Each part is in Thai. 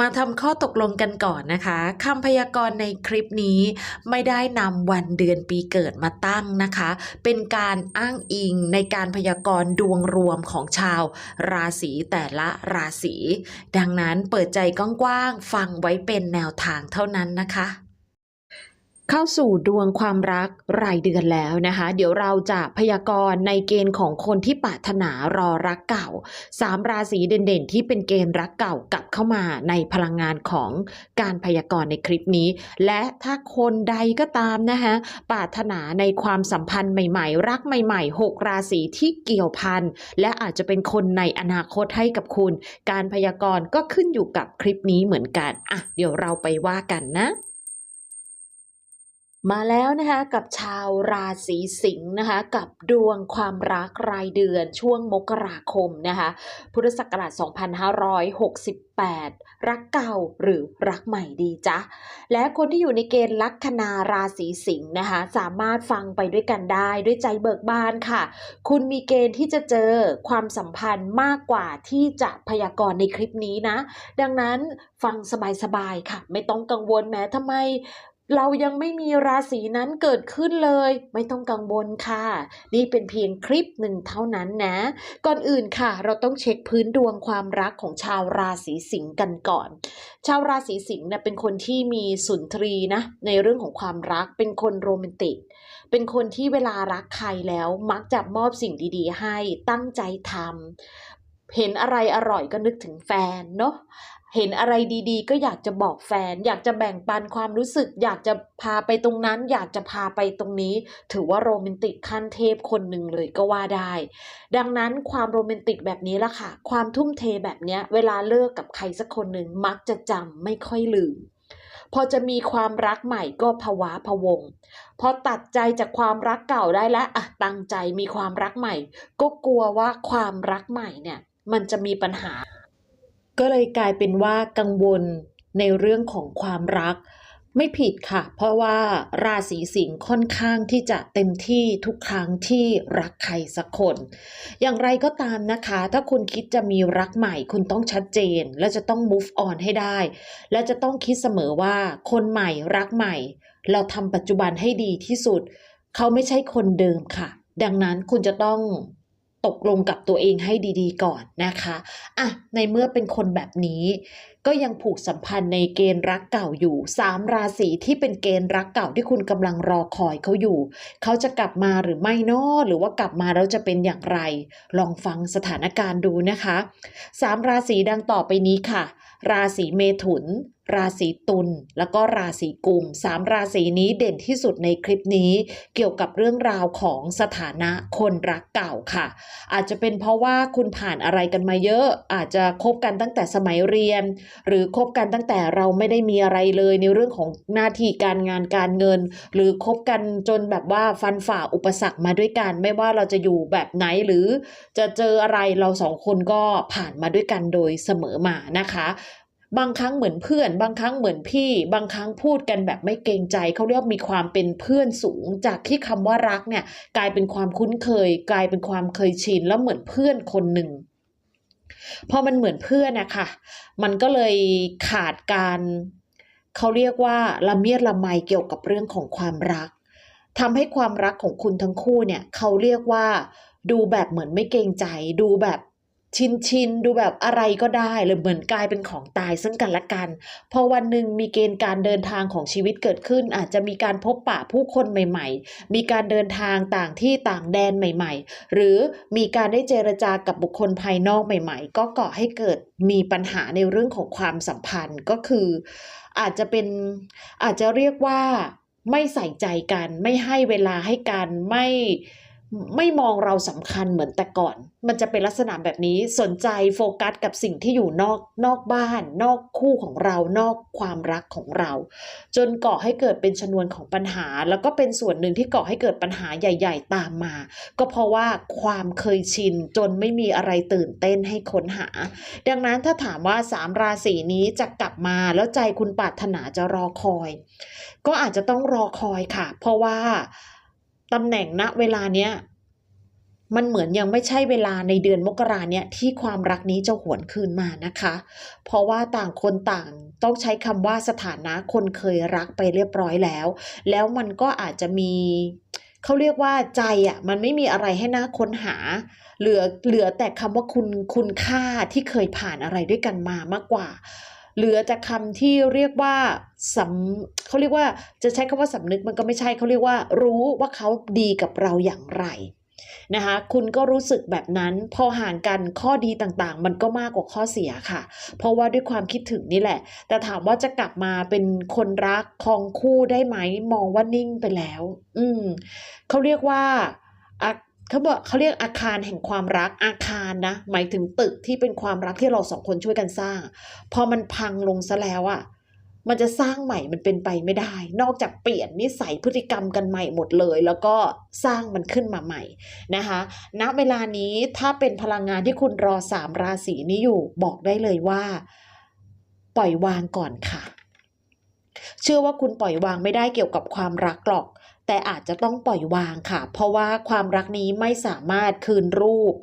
มาทำข้อตกลงกันก่อนนะคะคำพยากรณ์ในคลิปนี้ไม่ได้นำวันเดือนปีเกิดมาตั้งนะคะ เป็นการอ้างอิงในการพยากรณ์ดวงรวมของชาวราศีแต่ละราศีดังนั้นเปิดใจกว้างๆฟังไว้เป็นแนวทางเท่านั้นนะคะ เข้าสู่ดวงความรักรายเดือนแล้วนะคะ เดี๋ยวเราจะพยากรณ์ในเกณฑ์ของคนที่ปรารถนารอรักเก่าสามราศีเด่นๆ ที่เป็นเกณฑ์รักเก่ากลับเข้ามาในพลังงานของการพยากรณ์ในคลิปนี้ และถ้าคนใดก็ตามนะคะปรารถนาในความสัมพันธ์ใหม่ๆ รักใหม่ๆ 6 ราศีที่เกี่ยวพันและอาจจะเป็นคนในอนาคตให้กับคุณ การพยากรณ์ก็ขึ้นอยู่กับคลิปนี้เหมือนกันอะเดี๋ยวเราไปว่ากันนะ มาแล้วนะคะกับชาวราศีสิงห์นะคะกับดวงความรักรายเดือนช่วงมกราคมนะคะพุทธศักราช 2568 รักเก่าหรือรักใหม่ดีจ๊ะ และคนที่อยู่ในเกณฑ์ลัคนาราศีสิงห์นะคะสามารถฟังไปด้วยกันได้ด้วยใจเบิกบานค่ะ คุณมีเกณฑ์ที่จะเจอความสัมพันธ์มากกว่าที่จะพยากรณ์ในคลิปนี้นะ ดังนั้นฟังสบายๆค่ะ ไม่ต้องกังวลแม้ทำไม เรายังไม่มีราศีนั้นเกิดขึ้นเลย ไม่ต้องกังวลค่ะ นี่เป็นเพียงคลิปหนึ่งเท่านั้นนะ ก่อนอื่นค่ะ เราต้องเช็คพื้นดวงความรักของชาวราศีสิงห์กันก่อน ชาวราศีสิงห์เนี่ยเป็นคนที่มีสุนทรีนะในเรื่องของความรักเป็นคนโรแมนติก เป็นคนที่เวลารักใครแล้วมักจะมอบสิ่งดีๆ ให้ตั้งใจทำเห็นอะไรอร่อยก็นึกถึงแฟนเนาะ เห็นอะไรดีๆ ก็อยากจะบอกแฟน อยากจะแบ่งปันความรู้สึก อยากจะพาไปตรงนั้น อยากจะพาไปตรงนี้ ถือว่าโรแมนติกขั้นเทพคนหนึ่งเลยก็ว่าได้ ดังนั้นความโรแมนติกแบบนี้ละค่ะ ความทุ่มเทแบบเนี้ยเวลาเลิกกับใครสักคนหนึ่งมักจะจำไม่ค่อยลืม พอจะมีความรักใหม่ก็ภาวะพวง พอตัดใจจากความรักเก่าได้แล้วอะตั้งใจมีความรักใหม่ ก็กลัวว่าความรักใหม่เนี่ย มันจะมีปัญหา ก็เลยกลายเป็นว่ากังวลในเรื่องของความรัก ไม่ผิดค่ะ เพราะว่าราศีสิงห์ค่อนข้างที่จะเต็มที่ทุกครั้งที่รักใครสักคน อย่างไรก็ตามนะคะ ถ้าคุณคิดจะมีรักใหม่ คุณต้องชัดเจน และจะต้อง move on ให้ได้ และจะต้องคิดเสมอว่าคนใหม่รักใหม่ เราทำปัจจุบันให้ดีที่สุด เขาไม่ใช่คนเดิมค่ะ ดังนั้นคุณจะต้อง ตกลงกับตัวเองให้ดีๆ ก่อนนะคะอะในเมื่อเป็นคนแบบนี้ ก็ยังผูกสัมพันธ์ในเกณฑ์รักเก่าอยู่สามราศีที่เป็นเกณฑ์รักเก่าที่คุณกำลังรอคอยเขาอยู่ เขาจะกลับมาหรือไม่นอหรือว่ากลับมาแล้วจะเป็นอย่างไร ลองฟังสถานการณ์ดูนะคะสามราศีดังต่อไปนี้ค่ะ ราศีเมถุนราศีตุลแล้วก็ราศีกุมสามราศีนี้เด่นที่สุดในคลิปนี้ เกี่ยวกับเรื่องราวของสถานะคนรักเก่าค่ะ อาจจะเป็นเพราะว่าคุณผ่านอะไรกันมาเยอะ อาจจะคบกันตั้งแต่สมัยเรียนหรือคบกันตั้งแต่เราไม่ได้มีอะไรเลยในเรื่องของหน้าที่การงานการเงิน หรือคบกันจนแบบว่าฟันฝ่าอุปสรรคมาด้วยกัน ไม่ว่าเราจะอยู่แบบไหนหรือจะเจออะไรเราสองคนก็ผ่านมาด้วยกันโดยเสมอมานะคะบางครั้งเหมือนเพื่อน บางครั้งเหมือนพี่ บางครั้งพูดกันแบบไม่เกรงใจเขาเรียกมีความเป็นเพื่อนสูง จากที่คำว่ารักเนี่ยกลายเป็นความคุ้นเคย กลายเป็นความเคยชินแล้วเหมือนเพื่อนคนหนึ่ง พอมันเหมือนเพื่อนนะคะมันก็เลยขาดการเขาเรียกว่าละเมียดละไมเกี่ยวกับเรื่องของความรักทำให้ความรักของคุณทั้งคู่เนี่ยเขาเรียกว่าดูแบบเหมือนไม่เกรงใจ ดูแบบ ชินชินดูแบบอะไรก็ได้เลยเหมือนกลายเป็นของตายซึ่งกันและกัน พอวันหนึ่งมีเกณฑ์การเดินทางของชีวิตเกิดขึ้น อาจจะมีการพบปะผู้คนใหม่ ๆ มีการเดินทางต่างที่ต่างแดนใหม่ ๆ หรือมีการได้เจรจากับบุคคลภายนอกใหม่ ๆ ก็ก่อให้เกิดมีปัญหาในเรื่องของความสัมพันธ์ก็คือ อาจจะเป็นอาจจะเรียกว่าไม่ใส่ใจกัน ไม่ให้เวลาให้กันไม่ ไม่มองเราสำคัญเหมือนแต่ก่อน มันจะเป็นลักษณะแบบนี้สนใจโฟกัสกับสิ่งที่อยู่นอกนอกบ้าน นอกคู่ของเรา นอกความรักของเรา จนก่อให้เกิดเป็นชนวนของปัญหา แล้วก็เป็นส่วนหนึ่งที่ก่อให้เกิดปัญหาใหญ่ ๆ ตามมา ก็เพราะว่าความเคยชินจนไม่มีอะไรตื่นเต้นให้ค้นหา ดังนั้นถ้าถามว่าสามราศีนี้จะกลับมาแล้วใจคุณปรารถนาจะรอคอย ก็อาจจะต้องรอคอยค่ะ เพราะว่า ตำแหน่งณเวลาเนี้ยมันเหมือนยังไม่ใช่เวลาในเดือนมกราเนี่ยที่ความรักนี้จะหวนคืนมานะคะ เพราะว่าต่างคนต่างต้องใช้คำว่าสถานะคนเคยรักไปเรียบร้อยแล้ว แล้วมันก็อาจจะมีเขาเรียกว่าใจอะมันไม่มีอะไรให้น่าค้นหา เหลือเหลือแต่คำว่าคุณคุณค่าที่เคยผ่านอะไรด้วยกันมามากกว่า เหลือแต่คำที่เรียกว่าสำเขาเรียกว่าจะใช้คำว่าสำนึกมันก็ไม่ใช่เขาเรียกว่า รู้ว่าเขาดีกับเราอย่างไรนะคะคุณก็รู้สึกแบบนั้นพอห่างกันข้อดีต่างๆ มันก็มากกว่าข้อเสียค่ะ เพราะว่าด้วยความคิดถึงนี่แหละ แต่ถามว่าจะกลับมาเป็นคนรักคองคู่ได้ไหมมองว่านิ่งไปแล้ว อืมเขาเรียกว่าอะ เขาบอกเขาเรียกอาคารแห่งความรักอาคารนะ หมายถึงตึกที่เป็นความรักที่เราสองคนช่วยกันสร้าง พอมันพังลงซะแล้วอะมันจะสร้างใหม่มันเป็นไปไม่ได้ นอกจากเปลี่ยนนิสัยพฤติกรรมกันใหม่หมดเลย แล้วก็สร้างมันขึ้นมาใหม่นะคะณเวลานี้ถ้าเป็นพลังงานที่คุณรอสามราศีนี้อยู่บอกได้เลยว่า ปล่อยวางก่อนค่ะ เชื่อว่าคุณปล่อยวางไม่ได้เกี่ยวกับความรักหรอก แต่อาจจะต้องปล่อยวางค่ะ เพราะว่าความรักนี้ไม่สามารถคืนรูป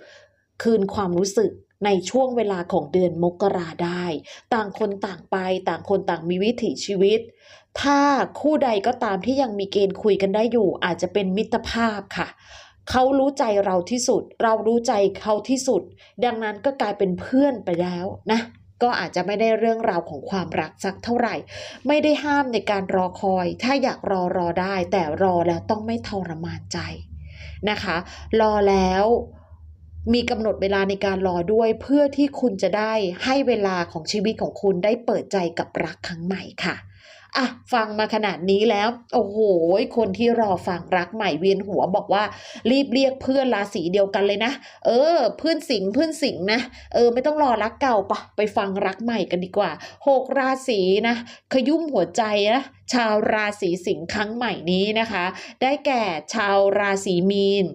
คืนความรู้สึกในช่วงเวลาของเดือนมกราได้ ต่างคนต่างไปต่างคนต่างมีวิถีชีวิต ถ้าคู่ใดก็ตามที่ยังมีเกณฑ์คุยกันได้อยู่ อาจจะเป็นมิตรภาพค่ะ เขารู้ใจเราที่สุด เรารู้ใจเขาที่สุด ดังนั้นก็กลายเป็นเพื่อนไปแล้วนะ ก็อาจจะไม่ได้เรื่องราวของความรักสักเท่าไหร่ ไม่ได้ห้ามในการรอคอย ถ้าอยากรอรอได้ แต่รอแล้วต้องไม่ทรมานใจนะคะ รอแล้วมีกำหนดเวลาในการรอด้วยเพื่อที่คุณจะได้ให้เวลาของชีวิตของคุณได้เปิดใจกับรักครั้งใหม่ค่ะ อะฟังมาขนาดนี้แล้วโอ้โหคนที่รอฟังรักใหม่เวียนหัวบอกว่า รีบเรียกเพื่อนราศีเดียวกันเลยนะ เออ เพื่อนสิงเพื่อนสิงนะเออไม่ต้องรอรักเก่าปะไปฟังรักใหม่กันดีกว่าหกราศีนะขยุ่มหัวใจนะชาวราศีสิงห์ครั้งใหม่นี้นะคะ ได้แก่ชาวราศีมีน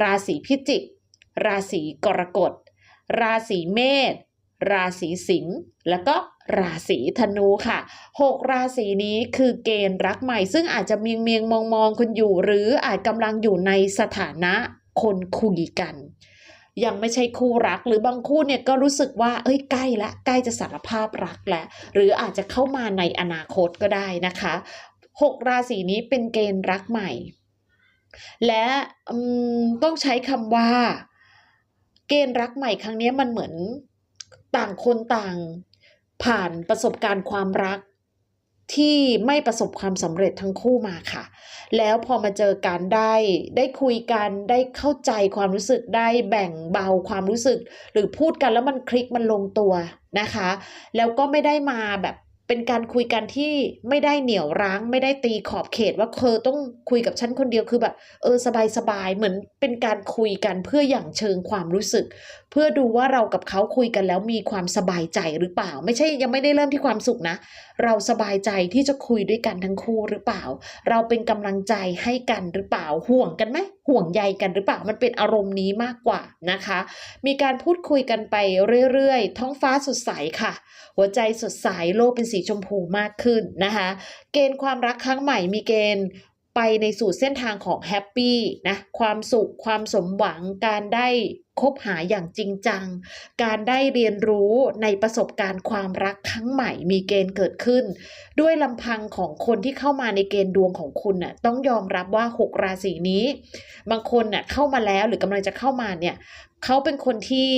ราศีพิจิก ราศีกรกฎ ราศีเมษ ราศีสิงห์แล้วก็ราศีธนูค่ะหกราศีนี้คือเกณฑ์รักใหม่ ซึ่งอาจจะเมียงเมียงมองมองคุณอยู่ หรืออาจกำลังอยู่ในสถานะคนคุยกัน ยังไม่ใช่คู่รักหรือบางคู่เนี่ยก็รู้สึกว่าเอ้ยใกล้ละใกล้จะสารภาพรักแล้วหรืออาจจะเข้ามาในอนาคตก็ได้นะคะหกราศีนี้เป็นเกณฑ์รักใหม่ และต้องใช้คำว่า เกณฑ์รักใหม่ครั้งนี้มันเหมือน ต่างคนต่าง ผ่านประสบการณ์ความรักที่ไม่ประสบความสำเร็จทั้งคู่มาค่ะ แล้วพอมาเจอกันได้ ได้คุยกันได้เข้าใจความรู้สึกได้แบ่งเบาความรู้สึก หรือพูดกันแล้วมันคลิกมันลงตัวนะคะ แล้วก็ไม่ได้มาแบบ เป็นการคุยกันที่ไม่ได้เหนี่ยวรั้ง ไม่ได้ตีขอบเขตว่าเธอต้องคุยกับฉันคนเดียวคือแบบ เออสบายสบายเหมือนเป็นการคุยกันเพื่ออย่างเชิงความรู้สึก เพื่อดูว่าเรากับเขาคุยกันแล้วมีความสบายใจหรือเปล่า ไม่ใช่ยังไม่ได้เริ่มที่ความสุขนะ เราสบายใจที่จะคุยด้วยกันทั้งคู่หรือเปล่า เราเป็นกำลังใจให้กันหรือเปล่าห่วงกันไหม ห่วงใยกันหรือเปล่ามันเป็นอารมณ์นี้มากกว่านะคะ มีการพูดคุยกันไปเรื่อยๆ ท้องฟ้าสดใสค่ะ หัวใจสดใสโลกเป็นสีชมพูมากขึ้นนะคะ เกณฑ์ความรักครั้งใหม่มีเกณฑ์ ไปในสู่เส้นทางของแฮปปี้นะความสุขความสมหวังการได้คบหาอย่างจริงจัง การได้เรียนรู้ในประสบการณ์ความรักครั้งใหม่มีเกณฑ์เกิดขึ้น ด้วยลำพังของคนที่เข้ามาในเกณฑ์ดวงของคุณน่ะต้องยอมรับว่า 6 ราศีนี้ บางคนน่ะเข้ามาแล้วหรือกำลังจะเข้ามาเนี่ยเขาเป็นคนที่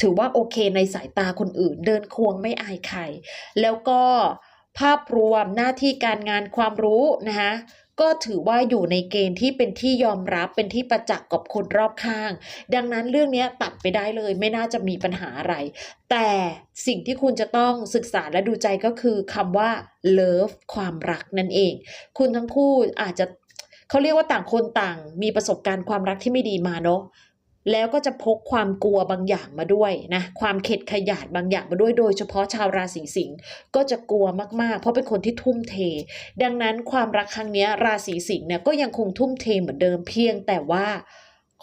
ถือว่าโอเคในสายตาคนอื่น เดินควงไม่อายใคร แล้วก็ ภาพรวมหน้าที่การงานความรู้นะคะก็ถือว่าอยู่ในเกณฑ์ที่เป็นที่ยอมรับเป็นที่ประจักษ์กับคนรอบข้าง ดังนั้นเรื่องนี้ตัดไปได้เลยไม่น่าจะมีปัญหาอะไร แต่สิ่งที่คุณจะต้องศึกษาและดูใจก็คือคำว่า love ความรักนั่นเอง คุณทั้งคู่อาจจะเขาเรียกว่าต่างคนต่าง มีประสบการณ์ความรักที่ไม่ดีมาเนาะ แล้วก็จะพกความกลัวบางอย่างมาด้วยนะความเข็ดขยาดบางอย่างมาด้วยโดยเฉพาะชาวราศีสิงห์ก็จะกลัวมากๆ เพราะเป็นคนที่ทุ่มเท ดังนั้นความรักครั้งนี้ราศีสิงห์เนี่ยก็ยังคงทุ่มเทเหมือนเดิมเพียงแต่ว่า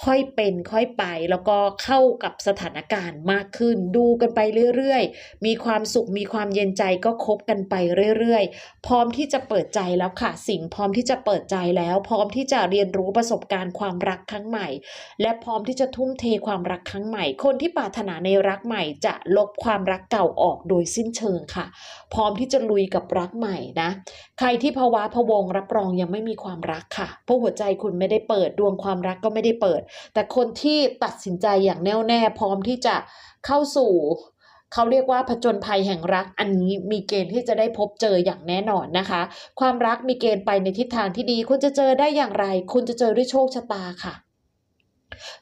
ค่อยเป็นค่อยไปแล้วก็เข้ากับสถานการณ์มากขึ้น ดูกันไปเรื่อยๆ มีความสุขมีความเย็นใจก็คบกันไปเรื่อยๆ พร้อมที่จะเปิดใจแล้วค่ะ สิ่งพร้อมที่จะเปิดใจแล้ว พร้อมที่จะเรียนรู้ประสบการณ์ความรักครั้งใหม่ และพร้อมที่จะทุ่มเทความรักครั้งใหม่ คนที่ปรารถนาในรักใหม่จะลบความรักเก่าออกโดยสิ้นเชิงค่ะ พร้อมที่จะลุยกับรักใหม่นะ ใครที่ภาวะพะวงรับรองยังไม่มีความรักค่ะเพราะหัวใจคุณไม่ได้เปิดดวงความรักก็ไม่ได้เปิดแต่คนที่ตัดสินใจอย่างแน่วแน่พร้อมที่จะเข้าสู่เขาเรียกว่าผจญภัยแห่งรักอันนี้มีเกณฑ์ที่จะได้พบเจออย่างแน่นอนนะคะ ความรักมีเกณฑ์ไปในทิศทางที่ดี คุณจะเจอได้อย่างไร คุณจะเจอด้วยโชคชะตาค่ะ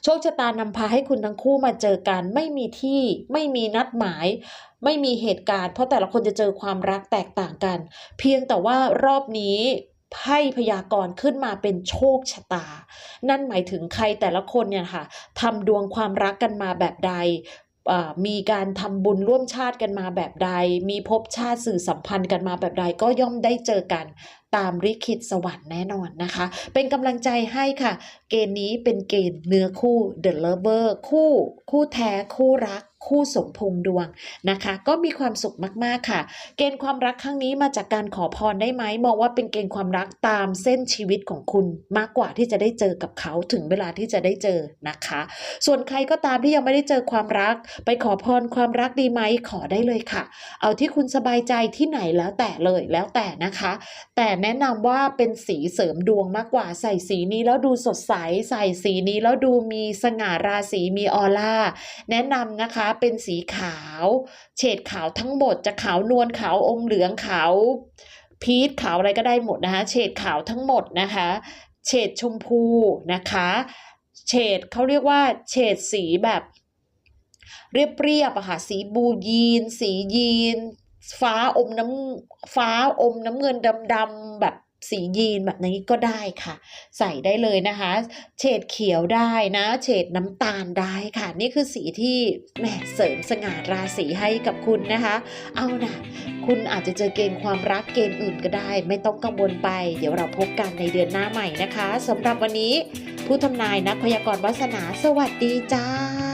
โชคชะตานำพาให้คุณทั้งคู่มาเจอกัน ไม่มีที่ไม่มีนัดหมาย ไม่มีเหตุการณ์ เพราะแต่ละคนจะเจอความรักแตกต่างกัน เพียงแต่ว่ารอบนี้ ไพ่พยากรณ์ขึ้นมาเป็นโชคชะตา นั่นหมายถึงใครแต่ละคนเนี่ยค่ะทำดวงความรักกันมาแบบใดอ่ามีการทำบุญร่วมชาติกันมาแบบใด มีภพชาติสื่อสัมพันธ์กันมาแบบใดก็ย่อมได้เจอกันตามริขิตสวรรค์แน่นอนนะคะ เป็นกำลังใจให้ค่ะ เกณฑ์นี้เป็นเกณฑ์เนื้อคู่ The Lover คู่ คู่แท้คู่รัก คู่สมพงดวงนะคะ ก็มีความสุขมากๆค่ะ เกณฑ์ความรักครั้งนี้มาจากการขอพรได้ไหมมองว่าเป็นเกณฑ์ความรักตามเส้นชีวิตของคุณมากกว่าที่จะได้เจอกับเขาถึงเวลาที่จะได้เจอนะคะ ส่วนใครก็ตามที่ยังไม่ได้เจอความรัก ไปขอพรความรักดีไหมขอได้เลยค่ะ เอาที่คุณสบายใจที่ไหนแล้วแต่เลยแล้วแต่นะคะ แต่แนะนำว่าเป็นสีเสริมดวงมากกว่าใส่สีนี้แล้วดูสดใสใส่สีนี้แล้วดูมีสง่าราศีมีออร่าแนะนำนะคะเป็นสีขาว เฉดขาวทั้งหมดจะขาวนวลขาวอมเหลืองขาวพีชขาวอะไรก็ได้หมดนะคะ เฉดขาวทั้งหมดนะคะ เฉดชมพูนะคะ เฉดเขาเรียกว่า เฉดสีแบบเรียบๆอะค่ะสีบูยีน สียีน ฟ้าอมน้ำฟ้าอมน้ำเงินดำๆแบบ สียีนแบบนี้ก็ได้ค่ะ ใส่ได้เลยนะคะ เฉดเขียวได้นะ เฉดน้ำตาลได้ค่ะ นี่คือสีที่แหมเสริมสง่าราศีให้กับคุณนะคะ เอานะคุณอาจจะเจอเกณฑ์ความรักเกณฑ์อื่นก็ได้ ไม่ต้องกังวลไป เดี๋ยวเราพบกันในเดือนหน้าใหม่นะคะสำหรับวันนี้ผู้ทำนายนักพยากรณ์วาสนาสวัสดีจ้า